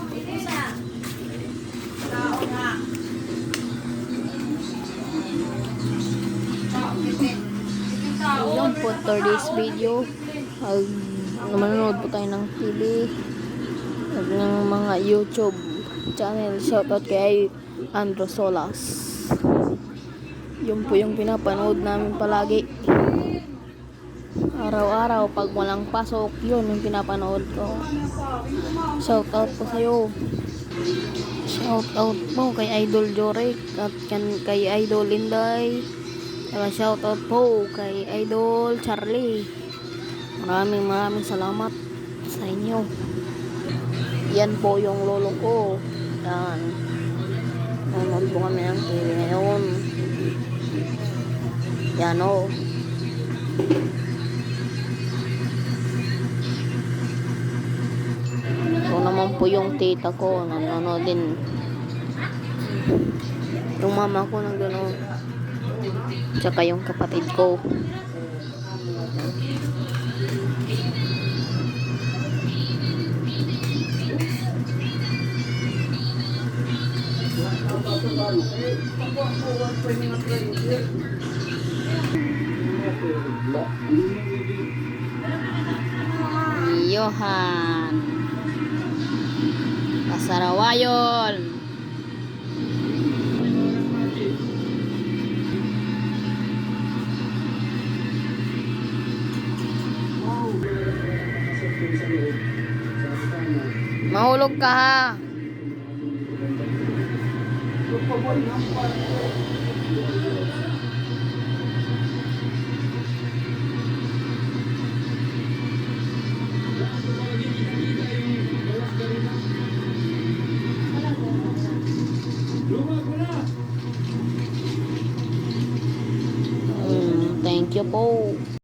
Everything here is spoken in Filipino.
Yun po this video. Mag, manonood po tayo ng TV. At ng mga YouTube channel. Shoutout kay Andro Solas. Yun po yung pinapanood namin palagi. Araw-araw, pag walang pasok, yun yung pinapanood ko. Shoutout po sa'yo. Shoutout po kay Idol Jorek at kay Idol Inday. Saka shoutout po kay Idol Charlie. Maraming maraming salamat sa inyo. Yan po yung lolo ko. Yan. Nanonood po kami ng TV ngayon. Yan o. Ito po yung tita ko. Nanonood din. Yung mama ko nang gano'n. Tsaka yung kapatid ko. Johan. Pasarawayon. Mahulog ka ha. Mm, thank you po.